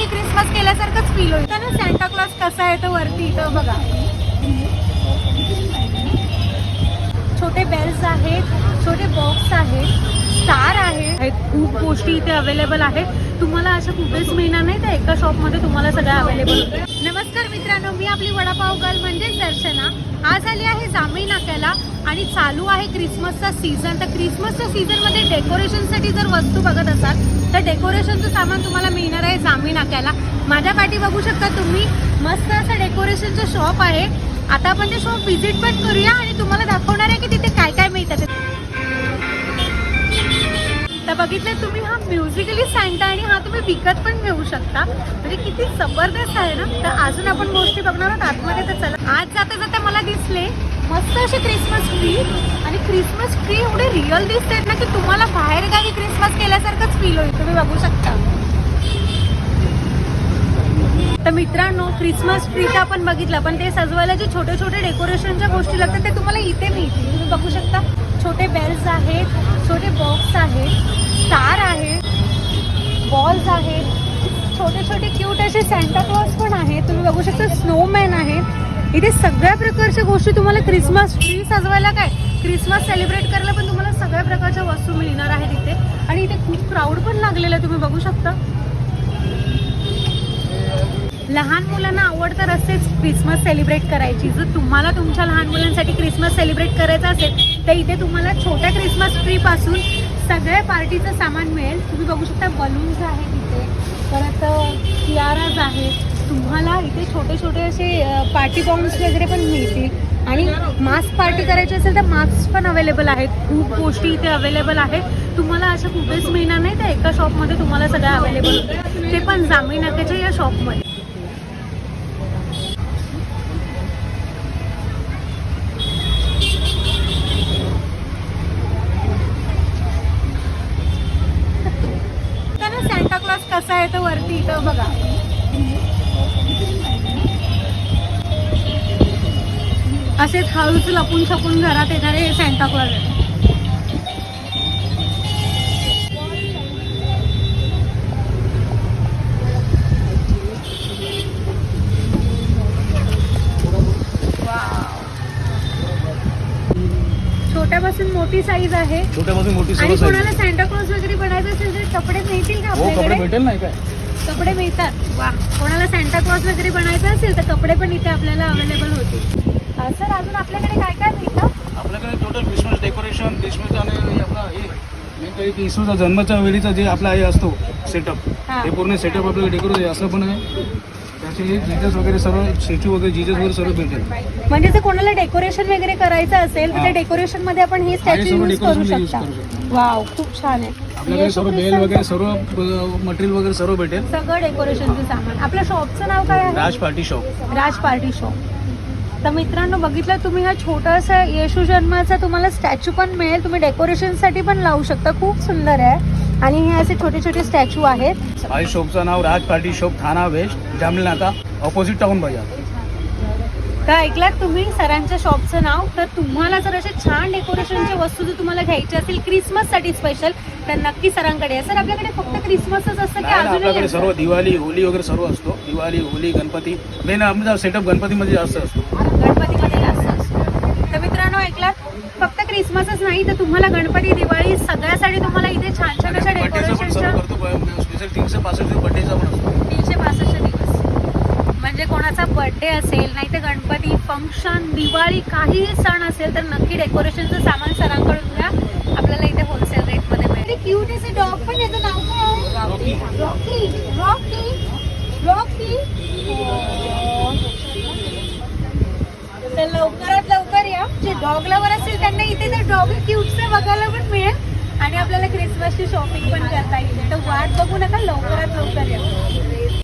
की Christmas केल्यासारखंच feel होईल. ना सॅन्टा क्लॉज कसा आहे तो वरती इथं बघा. छोटे बेल्स आहेत छोटे बॉक्स आहेत. स्टार आहेत खूप गोष्टी इथे अवेलेबल आहेत. तुम्हाला अशा कुठेच मिळणार नाही त्या एका शॉपमध्ये तुम्हाला सगळ्या अवेलेबल नमस्कार मित्रांनो मी आपली वडापाव गर्ल म्हणजेच दर्शना. आज आली आहे जांभई नाक्याला आणि चालू आहे क्रिसमसचा सीझन तर क्रिसमसच्या सीझनमध्ये डेकोरेशनसाठी जर वस्तू बघत असाल तर डेकोरेशनचं सामान तुम्हाला मिळणार आहे जांभई नाक्याला माझ्या पाठी बघू शकता तुम्ही मस्त असं डेकोरेशनचं शॉप आहे. आता आपण ते शॉप व्हिजिट पण करूया आणि तुम्हाला दाखवणार आहे की तिथे काय काय मिळतं. ते. तर बघितलं तुम्ही हा म्युझिकली सँटा आणि हा तुम्ही विकत पण घेऊ शकता. म्हणजे किती जबरदस्त आहे ना? तर अजून आपण गोष्टी बघणार आहोत आतमध्ये तर चला. आज जाता जाता मला दिसले मस्त असे क्रिसमस ट्री आणि क्रिसमस ट्री एवढे रिअल दिसत आहेत ना की तुम्हाला बाहेर गावी क्रिसमस केल्यासारखंच फील होईल. तुम्ही बघू शकता. तर मित्रांनो क्रिसमस ट्री तर आपण बघितलं पण ते सजवायला जे छोटे छोटे डेकोरेशनच्या गोष्टी लागतात ते तुम्हाला इथे मिळतील. तुम्ही बघू शकता छोटे बेल्स आहेत छोटे बॉक्स आहेत स्टार आहेत बॉल्स आहेत छोटे छोटे क्यूट असे सॅन्टा क्लॉज पण आहेत. तुम्ही बघू शकता स्नोमॅन आहेत. इथे सगळ्या प्रकारच्या गोष्टी तुम्हाला क्रिसमस ट्री सजवायला काय? क्रिसमस सेलिब्रेट करायला पण तुम्हाला सगळ्या प्रकारच्या वस्तू मिळणार आहेत इथे. आणि इथे खूप क्राऊड पण लागलेलं आहे तुम्ही बघू शकता. लहान मुलांना आवड तर असतेच क्रिसमस सेलिब्रेट करायची. जर तुम्हाला तुमच्या लहान मुलांसाठी क्रिसमस सेलिब्रेट करायचं असेल तर इथे तुम्हाला छोट्या क्रिसमस ट्री पासून सगळ्या पार्टीचं सामान मिळेल. तुम्ही बघू शकता बलून्स आहेत इथे. परत टियाराज आहेत. तुम्हाला इथे छोटे छोटे असे पार्टी बॉम्ब्स वगैरे पण मिळतील. आणि मास्क पार्टी करायची असेल तर मास्क पण अवेलेबल आहेत. खूप गोष्टी इथे अवेलेबल आहेत. तुम्हाला अशा कुठेच मिळणार नाही त्या एका शॉपमध्ये तुम्हाला सगळ्या अवेलेबल होते ते पण जांभई नाक्याच्या या शॉपमध्ये कसा वरती इथं बघा. असेच हळूच लपून छपून घरात येणारे सॅन्टा क्लॉज आहेत. मोठी साईज आहे. छोट्यापासून मोठी आणि सर्व कोणाला साईज सॅन्टा क्लॉज वगैरे बनायचं असेल तर कपडे मिळतील का हो कपडे आपल्याकडे? भेटेल नाही काय कपडे मिळतात. वा. कोणाला सॅन्टा क्लॉज वगैरे बनायचं असेल तर कपडे पण इथे आपल्याला अवेलेबल होतील. अं, सर अजून आपल्याकडे काय काय मिळतं? आपल्याकडे टोटल क्रिसमस डेकोरेशन क्रिसमस आणि आपला हे मेन काही की येशूचा जन्माच्या वेळीचा जे आपला हे असतो सेटअप हा. पूर्ण सेटअप आपल्याकडे डेकोरेट असं पण आहे. जीजस वगैरे सर्व स्टॅच्यू वगैरे जीजस वगैरे सर्व भेटेल. म्हणजे जर कोणाला डेकोरेशन वगैरे करायचं असेल तर. त्या डेकोरेशनमध्ये आपण हे स्टॅच्यू सर्व यूज करू decoration मध्ये use शकता. करू. वाव खूप छान आहे. आपल्याकडे सर्व बेल वगैरे सर्व मटेरियल वगैरे सर्व भेटेल. सगळं डेकोरेशनचं सामान. आपल्या शॉपचं नाव काय आहे? Raj party shop Raj party shop तर मित्रांनो बघितलं तुम्ही हा छोटासा येशू जन्माचा तुम्हाला स्टॅच्यू पण मिळेल. तुम्ही डेकोरेशनसाठी पण लावू शकता. खूप सुंदर आहे. आणि हे असे छोटे छोटे स्टॅच्यू आहेत. माझ्या शॉपचं नाव Raj party shop Thane west जामल नाका ऑपोजिट टाउन बाजार तर ऐकलात तुम्ही सरांच्या शॉपचं नाव? तर तुम्हाला जर असे छान डेकोरेशनच्या वस्तू जर तुम्हाला घ्यायच्या असतील क्रिसमससाठी स्पेशल तर नक्की सरांकडे या. सर आपल्याकडे फक्त क्रिसमसच असतं की आपल्याकडे सर्व दिवाळी होली वगैरे सर्व असतो. दिवाळी होली गणपती. मेन आमचा सेटअप गणपतीमध्ये जास्त असतो. गणपतीमध्ये जास्त असतो. तर मित्रांनो ऐकलात? फक्त क्रिसमसच नाही तर तुम्हाला गणपती दिवाळी सगळ्यासाठी तुम्हाला इथे छान छान अशा बड्डेचा पण सर्व डेकोरेशनच्या करतो स्पेशल तीनशे पासष्ट दिवस बड्डेचा पण असतो. तीनशे पासष्ट दिवस. म्हणजे कोणाचा बर्थडे असेल नाही तर गणपती फंक्शन दिवाळी काहीही सण असेल तर नक्की डेकोरेशनचं सामान सरांकडून घ्या. आपल्याला इथे होलसेल रेटमध्ये मिळेल. क्यूट असे डॉग पण याचं नाव काय? रॉकी. रॉकी रॉकी रॉकी तर लवकरात लवकर या. जे डॉग लवर असेल त्यांना इथे ते डॉग क्यूटचं बघायला पण मिळेल. आणि आपल्याला क्रिसमसची शॉपिंग पण करता येईल. तर वाट बघू नका लवकरात लवकर या.